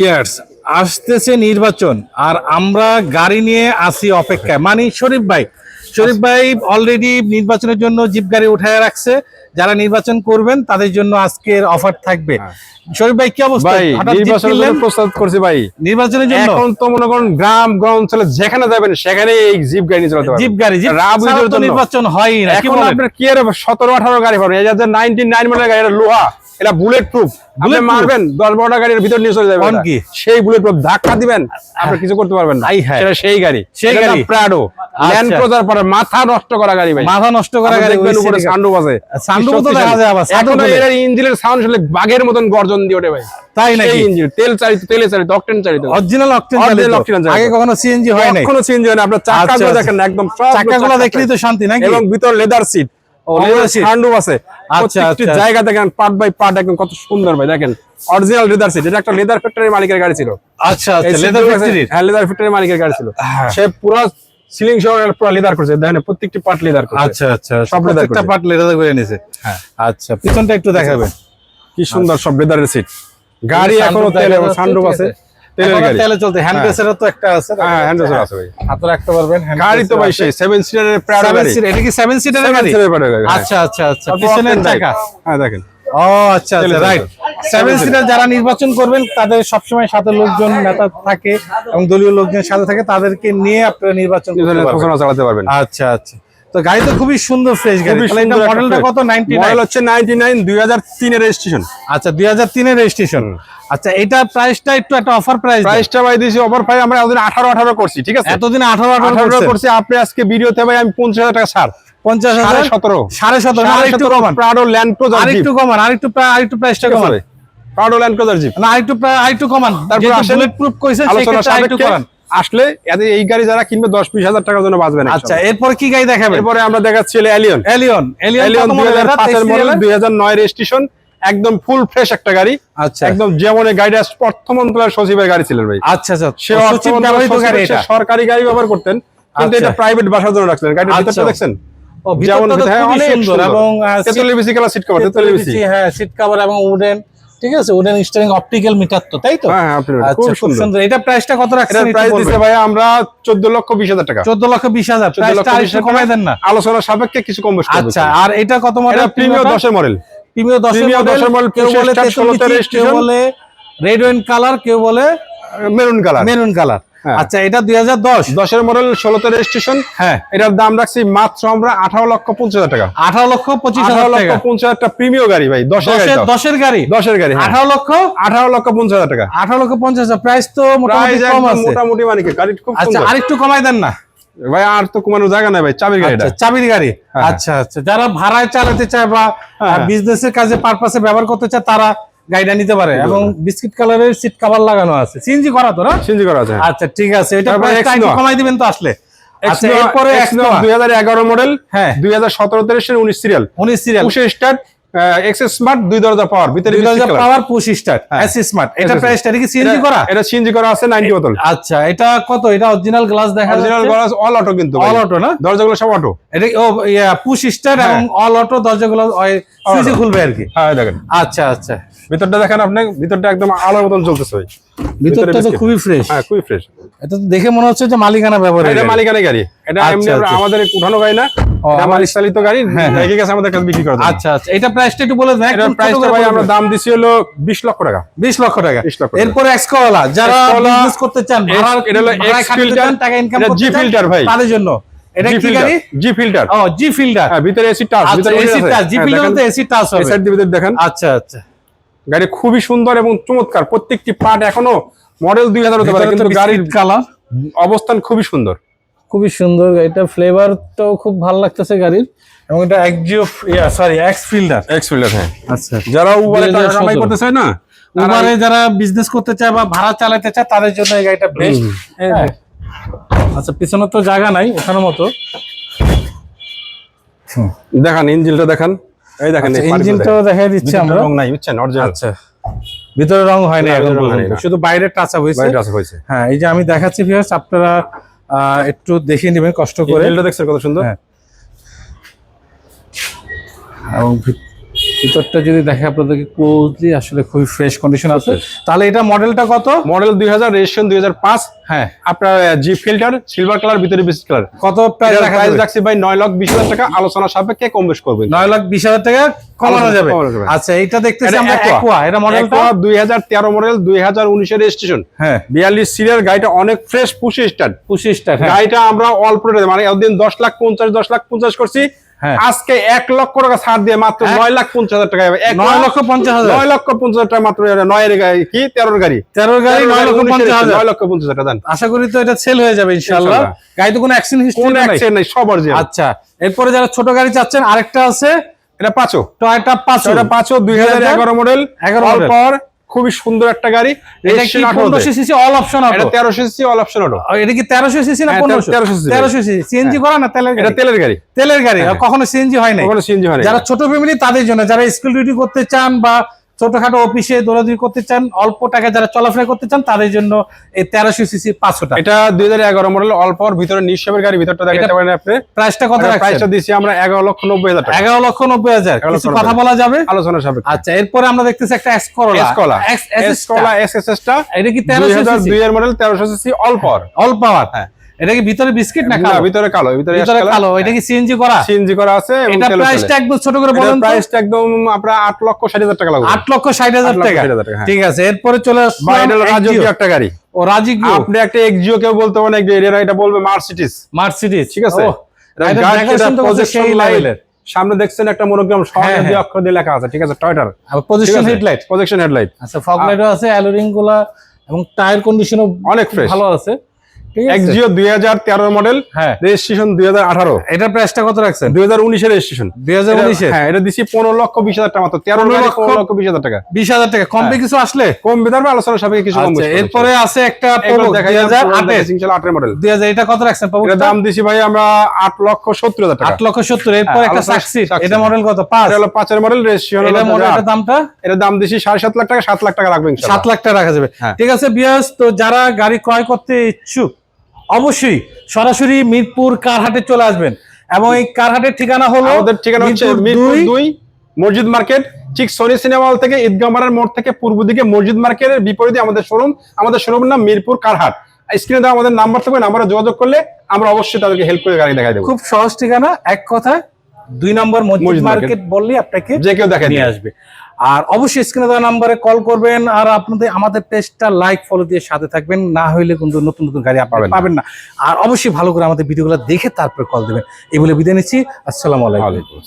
Years আসতেছে নির্বাচন আর আমরা গাড়ি নিয়ে আসি অপেক্ষায়। মানে শরীফ ভাই শরীফ ভাই অলরেডি নির্বাচনের জন্য জিপ গাড়ি উঠায় রাখছে। যারা নির্বাচন করবেন তাদের জন্য আজকের অফার থাকবে। শরীফ ভাই কি অবস্থা? নির্বাচনের প্রস্তাব করছি ভাই। নির্বাচনের জন্য? এখন তো মনে করেন গ্রাম গ্রাম অঞ্চলে যেখানে যাবেন সেখানে এই জিপ গাড়ি নিয়ে চলাতে পারবেন জিপ গাড়ি জিপ রাব ছাড়া ইউজের তো নির্বাচন হয়ই না এখন? আপনার কি আর সতেরো আঠারো গাড়ি পাবেন এই যে নাইনটি নাইন গাড়ি লোহা। এটা বুলেট প্রুফ আপনি মারবেন দশ বারোটা গাড়ির ভিতর নিয়ে চলে যাবেন কোন কি? সেই বুলেট প্রুফ ধাক্কা দিবেন আপনি কিছু করতে পারবেন না। সেটা সেই গাড়ি। সেই গাড়ি? প্রাডো ল্যান্ড আচ্ছা। ক্রুজার পরে মাথা নষ্ট করা গাড়ি ভাই। মাথা নষ্ট করা গাড়ি ওই উপরে সানরুফ আছে। সানরুফ তো দেখা যায় আবার, এখন এর ইঞ্জিনের সাউন্ড শুনলে বাঘের মতন গর্জন দিয়ে ওঠে ভাই। তাই নাকি? ইঞ্জিন তেল চালিত তেলে চালিত অকটেন চালিত। অরিজিনাল অকটেন চালিত। আগে কখনো সিএনজি হয় নাই। কখনো চেঞ্জ হয় না আপনার আচ্ছা, চাকাগুলো আচ্ছা। দেখেন একদম চাকাগুলো দেখলেই তো শান্তি নাকি? এবং ভিতর লেদার সিট আছে। আচ্ছা, প্রত্যেকটি আচ্ছা। জায়গা দেখেন পার্ট বাই পার্ট একদম কত সুন্দর ভাই দেখেন। অরিজিনাল লেদার সিট এটা একটা লেদার ফ্যাক্টরির মালিকের গাড়ি ছিল। আচ্ছা আচ্ছা লেদার ফ্যাক্টরি হ্যাঁ লেদার ফ্যাক্টরির মালিকের গাড়ি ছিল। হ্যাঁ। সে পুরো সিলিং সহ পুরো লেদার করছে দেখেন প্রত্যেকটি পার্ট লেদার করছে। আচ্ছা আচ্ছা সব। পার্ট লেদার করে নিছে। হ্যাঁ। আচ্ছা পিছনটা একটু দেখাবেন। কি সুন্দর সব লেদারের সিট গাড়ি এখনও তেল এবং সানরুফ আছে। তেলে চলতে হ্যান্ড হ্যাঁ। প্রেসারও তো একটা আছে। হ্যাঁ হ্যান্ড আছে ভাই। হাতে রাখতে পারবেন গাড়ি তো ভাই সেই সেভেন সিটারের প্রাড়ো গাড়ি। এটা কি সেভেন সিটার গাড়ি? seater প্রাড়ো গাড়ি, হ্যাঁ। আচ্ছা আচ্ছা আচ্ছা। পিছনের চাকা? হ্যাঁ দেখেন। ও আচ্ছা আচ্ছা রাইট সেভেন সিটার যারা নির্বাচন করবেন তাদের সবসময় সাথে লোকজন নেতা থাকে এবং দলীয় লোকজন সাথে থাকে তাদেরকে নিয়ে আপনারা নির্বাচন করতে পারবেন। ঘোষণা চালাতে পারবেন। আচ্ছা আচ্ছা। তো গাড়ি তো খুবই সুন্দর ফ্রেশ গাড়ি। তাহলে এটা মডেলটা। কত? 99 মডেল হচ্ছে 99 2003 এর রেজিস্ট্রেশন আচ্ছা 2003 এর রেজিস্ট্রেশন আচ্ছা এটা প্রাইসটা একটু একটা অফার প্রাইস প্রাইসটা ভাই দিয়েছি অফার প্রাইস আমরা এতদিন 18 18 করছি ঠিক আছে? এতদিন 18 18 18 করছি আপনি আজকে ভিডিওতে ভাই আমি 50000 টাকা ছাড়। 50 হাজার? 17.5 সাড়ে সতেরো আর একটু কমান। প্রাডো ল্যান্ড ক্রুজার আর একটু কমান আর একটু আর একটু প্রাইসটা কমান। প্রাডো ল্যান্ড ক্রুজার জিপ না আর একটু আর একটু কমান। তারপর বুলেট প্রুফ আলোচনা সেক্ষেত্রে আর একটু সাপেক্ষে। কমান। আসলে এই গাড়ি যারা কিনবে দশ বিশ হাজার টাকার জন্য বাঁচবে না আচ্ছা এরপর কি গাড়ি দেখাবেন? এরপরে আমরা দেখাচ্ছি এলিয়ন এলিয়ন এলিয়ন মডেল? 2005 এর? মডেল 23 2009 রেজিস্ট্রেশন একদম ফুল ফ্রেশ একটা গাড়ি। আচ্ছা। একদম যেমন গাড়িটা প্রথম মন্ত্রণালয়ের সচিবের গাড়ি ছিলেন ভাই। আচ্ছা আচ্ছা সে অর্থ সরকারি গাড়ি ব্যবহার করতেন কিন্তু আচ্ছা। এটা প্রাইভেট বাসার জন্য রাখছিলেন। গাড়ির আচ্ছা। ভিতরটা দেখছেন? তো হ্যাঁ, অনেক সুন্দর। এবং seat- বিসি কালার সিট কভার তেতুলি বিসি হ্যাঁ সিট কভার এবং উডেন ঠিক আছে? উডেন স্টিয়ারিং অপটিক্যাল মিটার তো তাই তো? হ্যাঁ হ্যাঁ, আচ্ছা খুব সুন্দর। এটা প্রাইসটা কত রাখছেন প্রাইস ভাই আমরা 14 লক্ষ 20 হাজার টাকা। 14 লক্ষ 20 হাজার। 14 লক্ষ প্রাইসটা 20 কমাই দেন না? আলোচনা সাপেক্ষে কিছু কম বেশি আচ্ছা আর এটা কত মডেল প্রিমিয়ার 10 এর মডেল প্রিমিয়ার 10 এর মডেল 10 এর model, কেউ বলে 25 তেতুল 16 কেউ বলে রেড ওয়াইন কালার কেউ বলে মেরুন কালার। Maroon colour. আচ্ছা এটা 2010 10 এর মডেল 16 তে রেজিস্ট্রেশন হ্যাঁ। এটার দাম রাখছি মাত্র আমরা 18 লক্ষ 50 হাজার টাকা। 18 লক্ষ 25 18 হাজার লক্ষ টাকা। 50 হাজার টাকা প্রিমিয়ার গাড়ি ভাই 10 এর গাড়ি দশের গাড়ি? 10 এর গাড়ি হ্যাঁ। 18 লক্ষ? 18 লক্ষ 50 হাজার টাকা। 18 লক্ষ 50 হাজার। প্রাইস তো মোটামুটি মানে কি গাড়ি খুব আচ্ছা আরেকটু কমাই দেন না। ভাই আর তো কমানোর জায়গা নাই ভাই চাবির গাড়িটা। আচ্ছা চাবির গাড়ি। হ্যাঁ। আচ্ছা আচ্ছা। যারা ভাড়ায় চালাতে চায় বা হ্যাঁ। বিজনেসের কাজে পারপাসে ব্যবহার করতে চায় তারা গাড়িটা নিতে পারে। এবং বিস্কিট কালারের সিট কভার লাগানো আছে। সিএনজি করা তো না? সিএনজি করা আছে। আচ্ছা ঠিক আছে। এটা। কমাই দিবেন তো আসলে। আচ্ছা এরপরে হাজার 2011 মডেল হ্যাঁ। 2017 তে এসেছে 19 সিরিয়াল 19 সিরিয়াল পুশে স্টার্ট এক্সএস স্মার্ট দুই দরজা পাওয়ার ভিতরে দুই biscuit পাওয়ার পুশ স্টার্ট হ্যাঁ। স্মার্ট এটা SC প্রাইসটা কি সিএনজি করা? এটা সিনজি করা আছে 90 বোতল আচ্ছা এটা কত? এটা অরিজিনাল গ্লাস দেখা অরিজিনাল গ্লাস অল অটো কিন্তু অল অটো না? দরজাগুলো সব অটো এটা ও পুশ স্টার্ট হ্যাঁ। এবং অল অটো দরজাগুলো সুইচে খুলবে আর কি? হ্যাঁ দেখেন। আচ্ছা আচ্ছা। ভিতরটা দেখেন আপনি ভিতরটা একদম আলোর মতন চলতেছে ভিতরটা তো খুবই ফ্রেশ হ্যাঁ খুবই ফ্রেশ এটা তো দেখে মনে হচ্ছে যে মালিকানা ব্যবহার এটা মালিকানা গাড়ি। এটা আচ্ছা, এমনি আচ্ছা। আমাদের উঠানো গাড়ি না এটা আমার- চালিত গাড়ি হ্যাঁ, হ্যাঁ। গেছে আমাদের কাছে বিক্রি করে। আচ্ছা আচ্ছা। এটা প্রাইসটা একটু বলে দেন ছোট প্রাইসটা ভাই আমরা দাম দিছি হলো 20 লক্ষ টাকা। 20 লক্ষ টাকা। 20 লক্ষ এরপরে এক্সকোলা যারা বিজনেস করতে চান এটা হলো filter, চান, টাকা ইনকাম করতে চান, filter ভাই। তাদের জন্য। এটা জি কি ফিল্টার গাড়ি? জি ফিল্টার ও জি ফিল্টার হ্যাঁ ভিতরে এসি টাচ আচ্ছা ভিতরে এসি টাচ জি ফিল্টার তো এসি টাচ হবে। সাইড দিয়ে দেখেন। আচ্ছা আচ্ছা। গাড়ি খুবই সুন্দর এবং চমৎকার। প্রত্যেকটি পার্ট এখনও মডেল দুই হাজার হতে পারে কিন্তু গাড়ির কালার। অবস্থান খুবই সুন্দর। খুবই সুন্দর এটা ফ্লেভারটাও খুব ভালো লাগতেছে গাড়ির। এবং এটা Axio sorry X fielder X filter হ্যাঁ। আচ্ছা। যারা উবারে টাকা কামাই করতে চায় না উবারে যারা বিজনেস করতে চায় বা ভাড়া চালাতে চায় তাদের জন্য এই গাড়িটা বেস্ট আচ্ছা পিছনে তো জায়গা নাই ওখানের মতো। দেখান ইঞ্জিনটা দেখান। এই দেখেন পার্টগুলো ইঞ্জিনটাও। দেখাই দিচ্ছি আমরা। রং নাই বুঝছেন? অরিজিনাল আচ্ছা। ভিতরে রং হয় না এখন শুধু বাইরে টাচ আপ হয়েছে। হয়েছে। হ্যাঁ এই যে আমি দেখাচ্ছি ভিউয়ার্স আপনারা একটু দেখে নেবেন কষ্ট করে। এটা দেখছেন কত সুন্দর? হ্যাঁ। এবং ভিতরটা যদি দেখে আপনাদেরকে ক্লোজলি আসলে খুবই ফ্রেশ কন্ডিশন আছে। তাহলে এটা মডেলটা কত? মডেল দুই হাজার রেজিস্ট্রেশন দুই হাজার পাঁচ। হ্যাঁ। আপনার জি ফিল্টার সিলভার কালার ভিতরে বিস্ট কালার কত প্রাইস প্রাইস রাখছি ভাই নয় লাখ বিশ হাজার টাকা। আলোচনা সাপেক্ষে কম বেশ করবেন। নয় লাখ বিশ হাজার টাকা কমানো যাবে। আচ্ছা এটা দেখতেছি আমরা। Aqua, এটা মডেলটা হাজার তেরো মডেল দুই হাজার উনিশের রেজিস্ট্রেশন হ্যাঁ। বিয়াল্লিশ সিরিয়ার গাড়িটা অনেক ফ্রেশ পুষি স্টার্ট পঁচিশটা হ্যাঁ। গাড়িটা আমরা অল্প মানে একদিন দশ লাখ পঞ্চাশ দশ লাখ পঞ্চাশ করছি। আজকে এক লক্ষ টাকা ছাড় দিয়ে মাত্র নয় লাখ পঞ্চাশ হাজার টাকা। নয় লক্ষ পঞ্চাশ হাজার। নয় লক্ষ পঞ্চাশ হাজার টাকা মাত্র নয়ের গাড়ি। কি? তেরোর গাড়ি। তেরোর গাড়ি নয় লক্ষ পঞ্চাশ হাজার। নয় লক্ষ পঞ্চাশ হাজার টাকা দেন। আশা করি তো এটা সেল হয়ে যাবে ইনশাল্লাহ ইনশাআল্লাহ। গাড়িতে কোনো অ্যাক্সিডেন্ট হিস্ট্রি নাই। অ্যাক্সিডেন্ট নাই সব অরিজিনাল আচ্ছা এরপরে যারা ছোট গাড়ি চাচ্ছেন আরেকটা আছে। এটা পাঁচও। টয়টা পাঁচ এটা পাঁচও দুই হাজার এগারো মডেল 11 model। খুবই সুন্দর একটা গাড়ি এটা কি 1500 সিসি অল অপশন এটা 1300 সিসি অল অপশন অটো এটা কি 1300 সিসি না হ্যাঁ, পনেরোশো? 1300 তেরোশো সিসি সিএনজি করা না তেলের এটা গাড়ি? তেলের গাড়ি। তেলের গাড়ি। কখনো সিএনজি হয় না কখনো সিএনজি হয় না। যারা ছোট ফ্যামিলি তাদের জন্য যারা স্কুল ডিউটি করতে চান বা ছোটখাটো অফিসে দৌড়াদৌড়ি করতে চান অল্প টাকা যারা চলাফেরা করতে চান তাদের জন্য এই তেরোশো সিসি পাঁচশোটা এটা দুই হাজার এগারো মডেল অল্প ভিতরে নিঃসবের গাড়ি ভিতরটা দেখাতে পারেন আপনি। প্রাইসটা কত প্রাইসটা দিচ্ছি আমরা এগারো লক্ষ নব্বই হাজার টাকা। এগারো লক্ষ নব্বই হাজার। কিছু কথা বলা যাবে? আলোচনা সাপেক্ষে। আচ্ছা এরপরে আমরা দেখতেছি একটা এসকলা এসকলা এসএসএস টা এটা কি তেরোশো হাজার দুই এর মডেল তেরোশো সিসি অল্প। আর অল পাওয়ার। হ্যাঁ। এটা কি ভিতরে বিস্কিট না কালো? ভিতরে কালো ভিতরে কালো এটা কি সিএনজি করা? সিএনজি করা আছে এটা প্রাইসটা একদম ছোট করে বলেন। প্রাইসটা একদম আপনার লক্ষ ষাট হাজার টাকা লাগবে। লক্ষ ষাট হাজার আট লক্ষ টাকা। হ্যাঁ। ঠিক আছে এরপরে চলে এটা রাজকীয় একটা গাড়ি? ও রাজিকিও আপনি একটা এক্সিও কেউ বলতে পারেন এটা বলবে মার্সিডিস মার্সিডিজ ঠিক আছে? এটা তো লেভেলের সামনে দেখছেন একটা মনোগ্রাম হ্যাঁ, স্বর্ণের দিয়ে হ্যাঁ। অক্ষর দিয়ে লেখা আছে ঠিক আছে? টয়টার পজিশন হেডলাইট প্রজেকশন হেডলাইট আচ্ছা ফগ লাইটও আছে অ্যালোরিংগুলা এবং টায়ার কন্ডিশনও অনেক fresh। ভালো আছে। এক্সিও দুই হাজার তেরো মডেল হ্যাঁ। রেজিস্ট্রেশন দুই হাজার আঠারো। প্রাইসটা কত রাখছেন? দুই হাজার উনিশের রেজিস্ট্রেশন দুই হাজার উনিশে হ্যাঁ এটা দিচ্ছি পনেরো লক্ষ বিশ হাজার টাকা মাত্র। তেরো লক্ষ লক্ষ পনেরো বিশ হাজার টাকা। বিশ হাজার টাকা। কমবে হ্যাঁ। কিছু আসলে? আলোচনা সাপেক্ষে কিছু আচ্ছা। এরপরে আছে একটা দেখা 2008 আটের। মডেল দুই হাজার এটা কত রাখছেন দাম দিছি ভাই আমরা আট লক্ষ সত্তর হাজার টাকা। আট লক্ষ সত্তর এরপর একটা এটা মডেল কত? পাঁচ। এটা হলো পাঁচের মডেল রেজিস্ট্রেশন এটা মডেলটার দামটা? এটা দাম দিছি সাড়ে সাত লাখ টাকা সাত লাখ টাকা লাগবে সাত লাখ টাকা রাখা যাবে। ঠিক আছে বিয়াস তো যারা গাড়ি ক্রয় করতে ইচ্ছুক অবশ্যই সরাসরি মিরপুর কারহাটে চলে আসবেন। এবং এই কারহাটের ঠিকানা হলো আমাদের ঠিকানা হচ্ছে মিরপুর দুই মসজিদ মার্কেট ঠিক সোনি সিনেমা হল থেকে ঈদগাহ মারার মোড় থেকে পূর্ব দিকে মসজিদ মার্কেটের বিপরীতে আমাদের শোরুম আমাদের শোরুম নাম মিরপুর কারহাট। স্ক্রিনে দেওয়া আমাদের নাম্বার থাকবে নাম্বারে যোগাযোগ করলে আমরা অবশ্যই তাদেরকে হেল্প করে গাড়ি দেখাই দেবো। খুব সহজ ঠিকানা এক কথায় দুই নম্বর মসজিদ মার্কেট বললে আপনাকে যে কেউ দেখে নিয়ে আসবে। আর অবশ্যই স্ক্রিনে দেওয়া নাম্বারে কল করবেন আর আপনাদের আমাদের পেজটা লাইক ফলো দিয়ে সাথে থাকবেন। না হইলে কিন্তু নতুন নতুন গাড়ি আপনি পাবেন না। আর অবশ্যই ভালো করে আমাদের ভিডিওগুলো দেখে তারপর কল দেবেন। এই বলে বিদায় নিচ্ছি। আসসালামু আলাইকুম।